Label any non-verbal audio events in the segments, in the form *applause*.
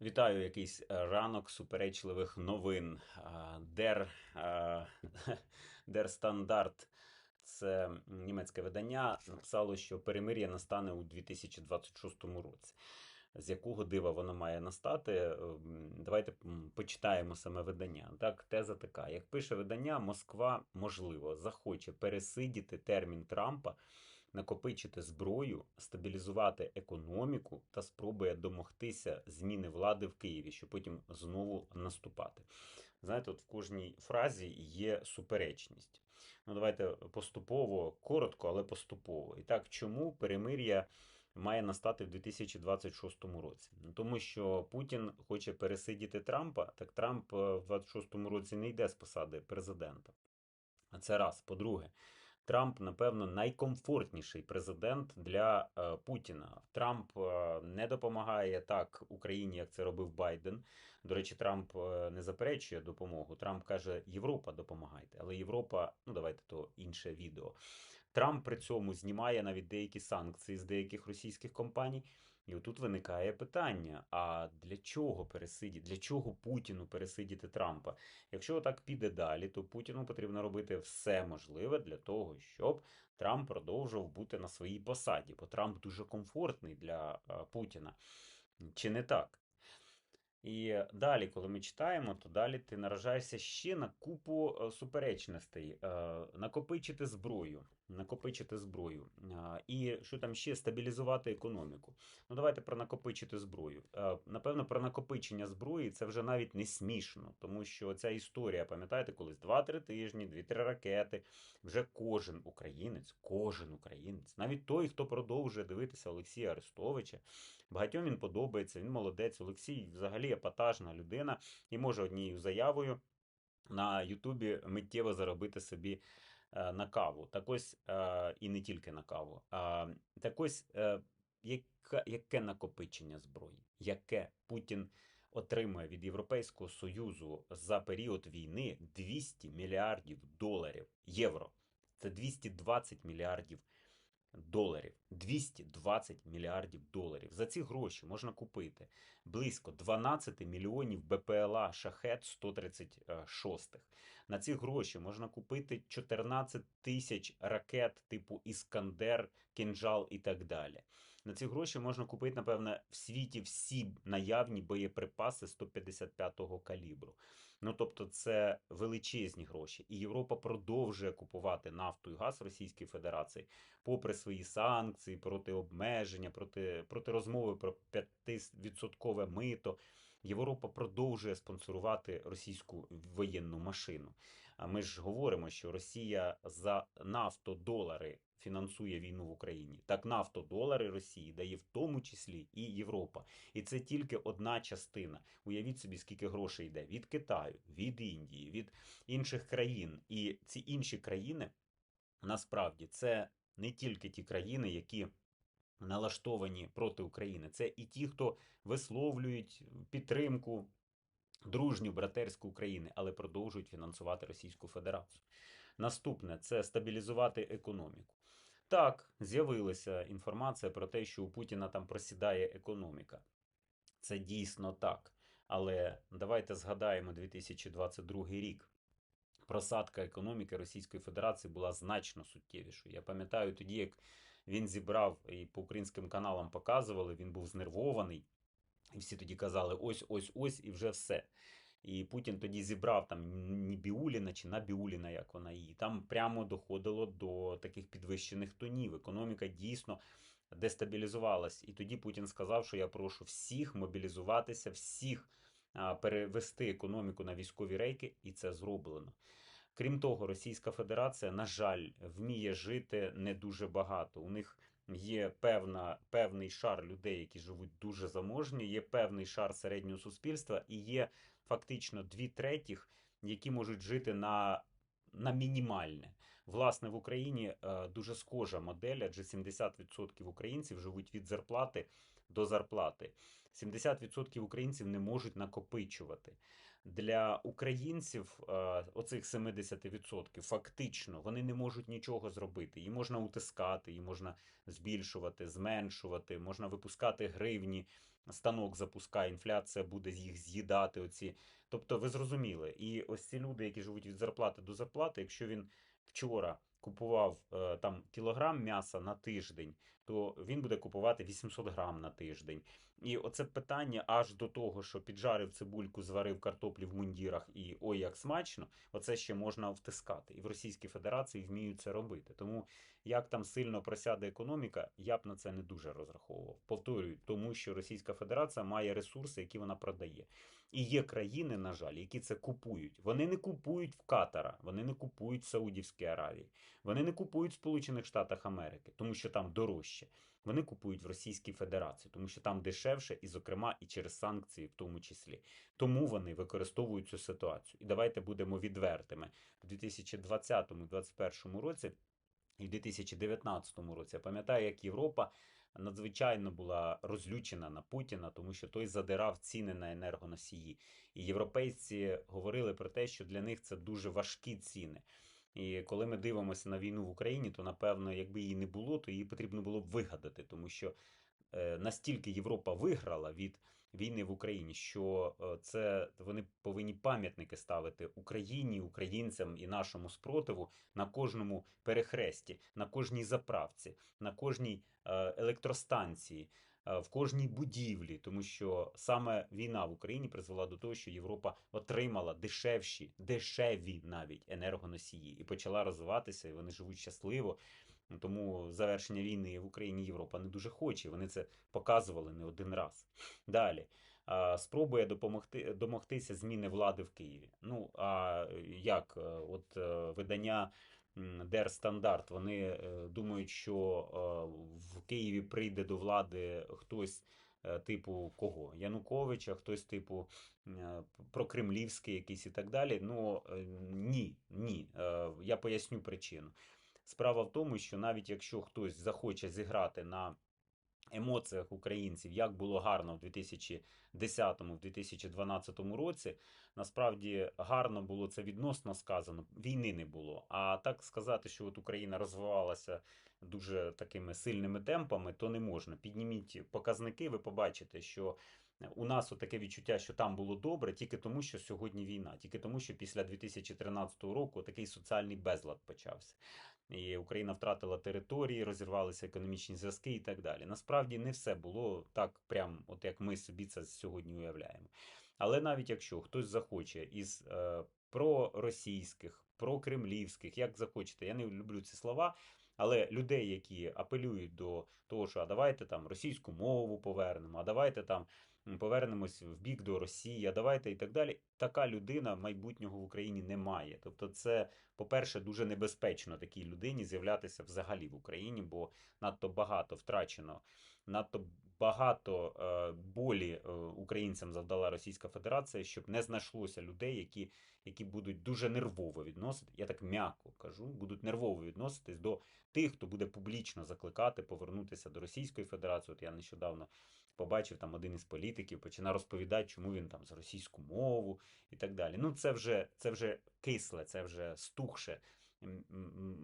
Вітаю якийсь е, ранок суперечливих новин. Дер, *laughs* Дер Стандарт, це німецьке видання, написало, що перемир'я настане у 2026 році. З якого дива воно має настати? Ем, Давайте почитаємо саме видання. Так, теза така: як пише видання, Москва, можливо, захоче пересидіти термін Трампа накопичити зброю, стабілізувати економіку та спробує домогтися зміни влади в Києві, щоб потім знову наступати. Знаєте, от в кожній фразі є суперечність. Ну, давайте поступово, коротко, але поступово. І так, чому перемир'я має настати в 2026 році? Ну, тому що Путін хоче пересидіти Трампа, так Трамп е, в 2026 році не йде з посади президента. А це раз. По-друге, Трамп, напевно, найкомфортніший президент для е, Путіна. Трамп е, не допомагає так Україні, як це робив Байден. До речі, Трамп е, не заперечує допомогу. Трамп каже: Європа допомагайте. Але Європа, ну давайте то інше відео. Трамп при цьому знімає навіть деякі санкції з деяких російських компаній. І отут виникає питання: а для чого пересидіти? Для чого Путіну пересидіти Трампа? Якщо так піде далі, то Путіну потрібно робити все можливе для того, щоб Трамп продовжував бути на своїй посаді, бо Трамп дуже комфортний для е, Путіна. Чи не так? І далі, коли ми читаємо, то далі ти наражаєшся ще на купу е, суперечностей, Е, накопичити зброю, накопичити зброю. І що там ще стабілізувати економіку. Ну давайте про накопичити зброю. Е, Напевно, про накопичення зброї це вже навіть не смішно, тому що ця історія, пам'ятаєте, колись 2-3 тижні, 2-3 ракети. Вже кожен українець, кожен українець, навіть той, хто продовжує дивитися Олексія Арестовича, багатьом він подобається, він молодець. Олексій взагалі епатажна людина і може однією заявою на Ютубі миттєво заробити собі е, на каву. Так ось, е, і не тільки на каву. Так ось, е, яке, яке накопичення зброї? Яке Путін отримує від Європейського Союзу за період війни 200 мільярдів доларів євро. Це 220 мільярдів доларів. 220 мільярдів доларів. За ці гроші можна купити близько 12 мільйонів БПЛА Шахет 136. На ці гроші можна купити 14 тисяч ракет типу Іскандер, Кінжал і так далі. На ці гроші можна купити, напевне, в світі всі наявні боєприпаси 155-го калібру. Ну тобто, це величезні гроші. І Європа продовжує купувати нафту і газ Російської Федерації, попри свої санкції, проти обмеження, проти, проти розмови про 5% мито. Європа продовжує спонсорувати російську воєнну машину. А ми ж говоримо, що Росія за нафтодолари фінансує війну в Україні. Так нафтодолари Росії дає в тому числі і Європа. І це тільки одна частина. Уявіть собі, скільки грошей йде від Китаю, від Індії, від інших країн. І ці інші країни насправді це не тільки ті країни, які налаштовані проти України, це і ті, хто висловлюють підтримку дружню братерську України, але продовжують фінансувати Російську Федерацію. Наступне це стабілізувати економіку. Так, з'явилася інформація про те, що у Путіна там просідає економіка. Це дійсно так. Але давайте згадаємо 2022 рік. Просадка економіки Російської Федерації була значно суттєвішою. Я пам'ятаю тоді, як він зібрав і по українським каналам показували, він був знервований. І всі тоді казали: ось, ось, ось, і вже все. І Путін тоді зібрав там Нібіуліна чи Набіуліна, як вона її. Там прямо доходило до таких підвищених тонів. Економіка дійсно дестабілізувалась. І тоді Путін сказав, що я прошу всіх мобілізуватися, всіх перевести економіку на військові рейки, і це зроблено. Крім того, Російська Федерація, на жаль, вміє жити не дуже багато. У них є певна, певний шар людей, які живуть дуже заможні, є певний шар середнього суспільства, і є фактично дві третіх, які можуть жити на, на мінімальне. Власне, в Україні е, дуже схожа модель, адже 70% українців живуть від зарплати до зарплати. 70% українців не можуть накопичувати. Для українців е, оцих 70% фактично вони не можуть нічого зробити. Її можна утискати, її можна збільшувати, зменшувати, можна випускати гривні станок запускає, інфляція буде їх з'їдати. Оці. Тобто, ви зрозуміли, і ось ці люди, які живуть від зарплати до зарплати, якщо він вчора купував е, там кілограм м'яса на тиждень, то він буде купувати 800 грам на тиждень. І оце питання аж до того, що піджарив цибульку, зварив картоплі в мундірах і ой, як смачно, оце ще можна втискати. І в Російській Федерації вміють це робити. Тому як там сильно просяде економіка, я б на це не дуже розраховував. Повторюю, тому що Російська Федерація має ресурси, які вона продає. І є країни, на жаль, які це купують. Вони не купують в Катара, вони не купують в Саудівській Аравії, вони не купують в Сполучених Штатах Америки, тому що там дорожче. Вони купують в Російській Федерації, тому що там дешевше, і, зокрема, і через санкції, в тому числі. Тому вони використовують цю ситуацію. І давайте будемо відвертими в 2020-2021 році. І в 2019 році я пам'ятаю, як Європа надзвичайно була розлючена на Путіна, тому що той задирав ціни на енергоносії. І європейці говорили про те, що для них це дуже важкі ціни. І коли ми дивимося на війну в Україні, то напевно, якби її не було, то її потрібно було б вигадати, тому що е, настільки Європа виграла від війни в Україні, що е, це вони повинні пам'ятники ставити Україні, українцям і нашому спротиву на кожному перехресті, на кожній заправці, на кожній е, електростанції. е, В кожній будівлі, тому що саме війна в Україні призвела до того, що Європа отримала дешевші, дешеві навіть енергоносії і почала розвиватися, і вони живуть щасливо. Тому завершення війни в Україні Європа не дуже хоче. Вони це показували не один раз. Далі. Спробує допомогти домогтися зміни влади в Києві. Ну а як? Е, От е, видання Standard, вони е, думають, що в Києві прийде до влади хтось. Типу кого? Януковича, хтось типу прокремлівський якийсь і так далі. Ну ні, ні. Я поясню причину. Справа в тому, що навіть якщо хтось захоче зіграти на емоціях українців, як було гарно в 2010-2012 році, насправді гарно було це відносно сказано. Війни не було. А так сказати, що от Україна розвивалася дуже такими сильними темпами, то не можна. Підніміть показники, ви побачите, що. У нас таке відчуття, що там було добре, тільки тому, що сьогодні війна, тільки тому, що після 2013 року такий соціальний безлад почався і Україна втратила території, розірвалися економічні зв'язки і так далі. Насправді не все було так, прям, от як ми собі це сьогодні уявляємо. Але навіть якщо хтось захоче із е, проросійських, прокремлівських, як захочете, я не люблю ці слова. Але людей, які апелюють до того, що а давайте там російську мову повернемо, а давайте там повернемось в бік до Росії, давайте і так далі. Така людина майбутнього в Україні немає. Тобто, це, по-перше, дуже небезпечно такій людині з'являтися взагалі в Україні, бо надто багато втрачено, надто багато е, болі е, українцям завдала Російська Федерація, щоб не знайшлося людей, які, які будуть дуже нервово відносити. Я так м'яко кажу, будуть нервово відноситись до тих, хто буде публічно закликати повернутися до Російської Федерації. От я нещодавно побачив там один із політиків, починає розповідати, чому він там за російську мову і так далі. Ну, це вже це вже кисле, це вже стухше.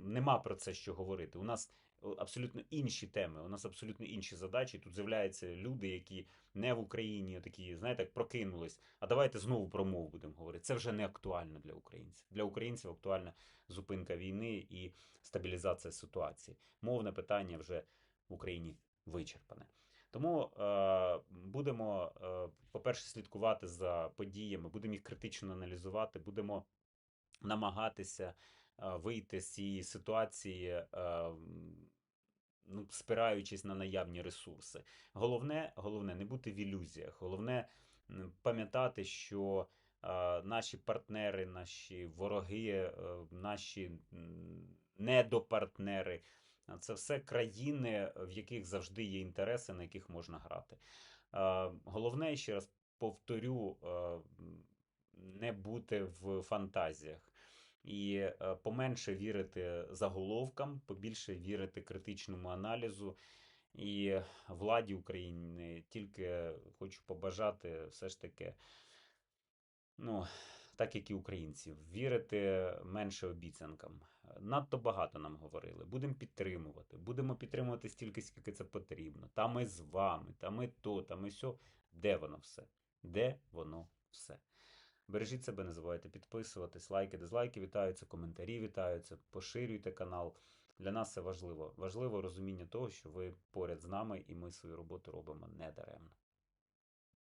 Нема про це що говорити. У нас абсолютно інші теми, у нас абсолютно інші задачі. Тут з'являються люди, які не в Україні, такі, знаєте, прокинулись. А давайте знову про мову будемо говорити. Це вже не актуально для українців. Для українців актуальна зупинка війни і стабілізація ситуації. Мовне питання вже в Україні вичерпане. Тому е, будемо, е, по-перше, слідкувати за подіями, будемо їх критично аналізувати, будемо намагатися е, вийти з цієї ситуації, е, ну, спираючись на наявні ресурси. Головне, головне не бути в ілюзіях. Головне пам'ятати, що е, наші партнери, наші вороги, е, наші недопартнери. Це все країни, в яких завжди є інтереси, на яких можна грати. Головне, ще раз повторю, не бути в фантазіях. І поменше вірити заголовкам, побільше вірити критичному аналізу. І владі України тільки хочу побажати все ж таки ну, так як і українці, вірити менше обіцянкам. Надто багато нам говорили. Будемо підтримувати. Будемо підтримувати стільки, скільки це потрібно. Та ми з вами, та ми то, та ми сьо. Де воно все? Де воно все? Бережіть себе, не забувайте підписуватись, лайки, дизлайки вітаються, коментарі вітаються, поширюйте канал. Для нас це важливо. Важливо розуміння того, що ви поряд з нами і ми свою роботу робимо не даремно.